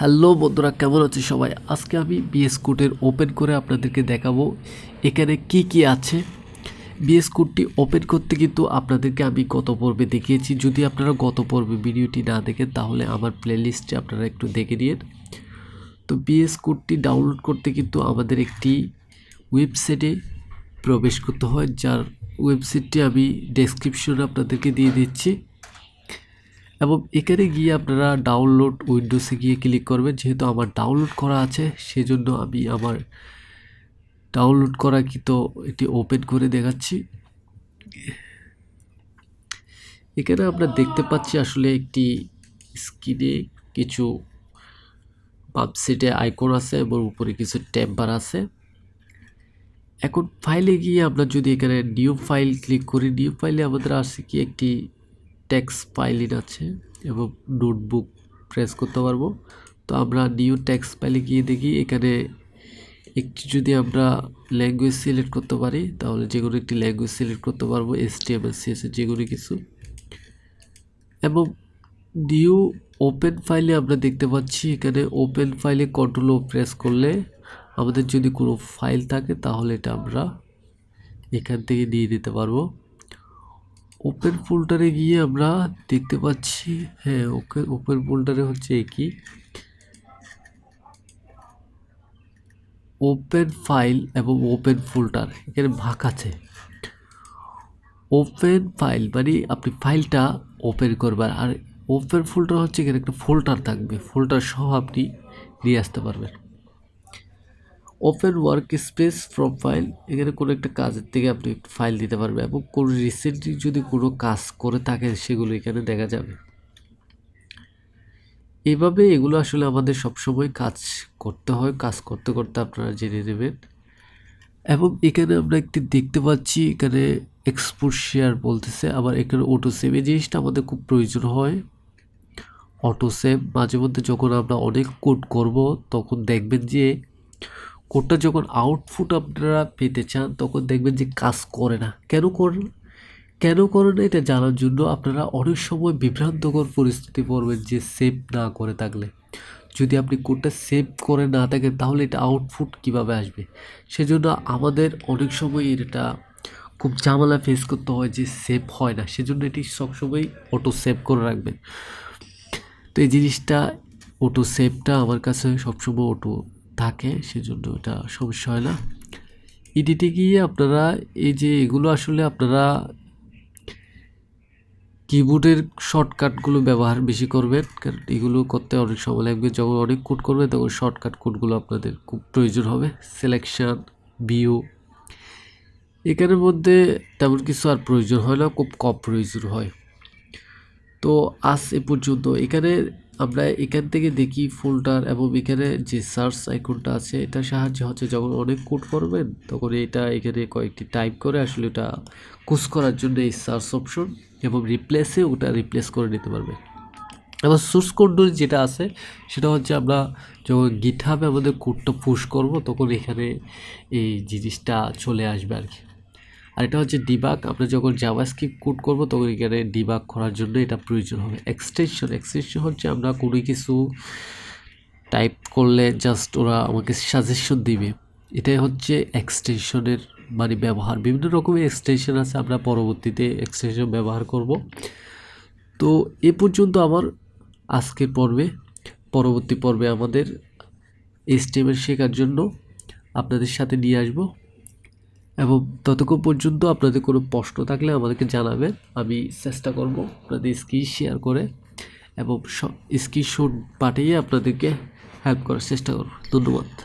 Hello বন্ধুরা, কেমন আছে সবাই? আজকে আমি বিএস কোডের ওপেন করে আপনাদেরকে দেখাবো এখানে কি কি আছে। বিএস কোডটি ওপেন করতে কিন্তু আপনাদেরকে আমি গত পর্বে দেখিয়েছি। যদি আপনারা গত পর্বে ভিডিওটি না দেখেন, তাহলে আমার প্লেলিস্টে আপনারা একটু দেখে নিন। তো বিএস কোডটি ডাউনলোড করতে কিন্তু আমাদের একটি ওয়েবসাইটে প্রবেশ করতে হয়, যার ওয়েবসাইটটি আমি ডেসক্রিপশনে আপনাদেরকে দিয়ে দিচ্ছি। এবং এখানে গিয়ে আপনারা ডাউনলোড উইন্ডোসে গিয়ে ক্লিক করবেন। যেহেতু আমার ডাউনলোড করা আছে, সেজন্য আমি আমার ডাউনলোড করা কি তো এটি ওপেন করে দেখাচ্ছি। এখানে আমরা দেখতে পাচ্ছি আসলে একটি স্ক্রিনে কিছু পাম্পসেটে আইকন আছে এবং উপরে কিছু টেম্পার আছে। এখন ফাইলে গিয়ে আমরা যদি এখানে নিউ ফাইল ক্লিক করি নিউ ফাইলে আমাদের আসে কি একটি টেক্সট ফাইলিন আছে এবং নোটবুক প্রেস করতে পারব। তো আমরা নিউ টেক্সট ফাইলে গিয়ে দেখি, এখানে একটি যদি আমরা ল্যাঙ্গুয়েজ সিলেক্ট করতে পারি, তাহলে যে কোনো একটি ল্যাঙ্গুয়েজ সিলেক্ট করতে পারব S T M S C S যে কোনো কিছু। এবং নিউ ওপেন ফাইলে আমরা দেখতে পাচ্ছি, এখানে ওপেন ফাইলে কন্ট্রোল ও প্রেস করলে আমাদের যদি কোনো ফাইল থাকে, তাহলে এটা আমরা এখান থেকে নিয়ে নিতে পারব। ওপেন ফোল্ডারে গিয়ে আমরা দেখতে পাচ্ছি হ্যাঁ ওকে, ওপেন ফোল্ডারে হচ্ছে একই ওপেন ফাইল এবং ওপেন ফোল্ডার, এখানে ভাগ আছে। ওপেন ফাইল মানে আপনি ফাইলটা ওপেন করবেন, আর ওপেন ফোল্ডার হচ্ছে এখানে একটা ফোল্ডার থাকবে, ফোল্ডার সহ আপনি নিয়ে আসতে পারবেন। Open work space from file এখানে কোনো একটা কাজের থেকে আপনি ফাইল দিতে পারবেন এবং কোনো রিসেন্টলি যদি কোনো কাজ করে থাকে সেগুলো এখানে দেখা যাবে। এভাবে এগুলো আসলে আমাদের সবসময় কাজ করতে হয়, কাজ করতে করতে আপনারা জেনে নেবেন। এবং এখানে আমরা একটি দেখতে পাচ্ছি, এখানে এক্সপোর্ট শেয়ার বলতেছে, আবার এখানে অটো সেভ এই জিনিসটা আমাদের খুব প্রয়োজন হয়। অটো সেভ মাঝে মধ্যে যখন আমরা অনেক কোড করব, তখন দেখবেন যে কোডটা যখন আউটপুট আপনারা পেতে চান, তখন দেখবেন যে কাজ করে না। কেন করে না? কেন করে না এটা জানার জন্য আপনারা অনেক সময় বিভ্রান্তকর পরিস্থিতি পড়বেন যে সেভ না করে থাকলে। যদি আপনি কোডটা সেভ করে না থাকেন, তাহলে এটা আউটপুট কীভাবে আসবে? সেজন্য আমাদের অনেক সময় এটা খুব ঝামেলা ফেস করতে হয় যে সেভ হয় না। সেজন্য এটি সবসময় অটো সেভ করে রাখবেন। তো এই জিনিসটা অটো সেভটা আমার কাছে সবসময় অটো থাকে, সেজন্য এটা সমস্যা হয় না। এডিটে গিয়ে আপনারা এই যে এগুলো আসলে আপনারা কিবোর্ডের শর্টকাটগুলো ব্যবহার বেশি করবেন, কারণ এগুলো করতে অনেক সময় লাগবে। যখন অনেক কোড করবেন, তখন শর্টকাট কোডগুলো আপনাদের খুব প্রয়োজন হবে। সিলেকশন ভিউ এখানের মধ্যে তেমন কিছু আর প্রয়োজন হয় না, খুব কম প্রয়োজন হয়। তো আজ এ পর্যন্ত এখানে আমরা এখান থেকে দেখি ফোল্ডার এবং এখানে যে সার্চ আইকনটা আছে এটা সাহায্য হচ্ছে যখন অনেক কোড করবেন তখন এটা এখানে কয়েকটি টাইপ করে আসলে ওটা কুস করার জন্য এই সার্চ অপশন এবং রিপ্লেসে ওটা রিপ্লেস করে নিতে পারবে এবার সোর্স কোড যেটা আছে, সেটা হচ্ছে আমরা যখন গিটহাবে আমাদের কোডটা পুশ করব, তখন এখানে এই জিনিসটা চলে আসবে আর কি। আর এটা হচ্ছে ডিবাক আমরা যখন জাভাস্ক্রিপ্ট কোড করব, তখন এখানে ডিবাক করার জন্য এটা প্রয়োজন হবে। এক্সটেনশন এক্সটেনশন হচ্ছে আমরা কোনো কিছু টাইপ করলে জাস্ট ওরা আমাকে সাজেশন দিবে। এটাই হচ্ছে এক্সটেনশনের মানে ব্যবহার। বিভিন্ন রকমের এক্সটেনশন আছে, আমরা পরবর্তীতে এক্সটেনশন ব্যবহার করব। তো এ পর্যন্ত আমার আজকের পর্বে। পরবর্তী পর্বে আমাদের এসটিএমএল শেখার জন্য আপনাদের সাথে নিয়ে আসব। এবং ততক্ষণ পর্যন্ত আপনাদের কোনো প্রশ্ন থাকলে আমাদেরকে জানাবেন। আমি চেষ্টা করব আপনাদের স্ক্রিন শেয়ার করে এবং স্ক্রিনশট পাঠিয়ে আপনাদেরকে হেল্প করার চেষ্টা করব। ধন্যবাদ।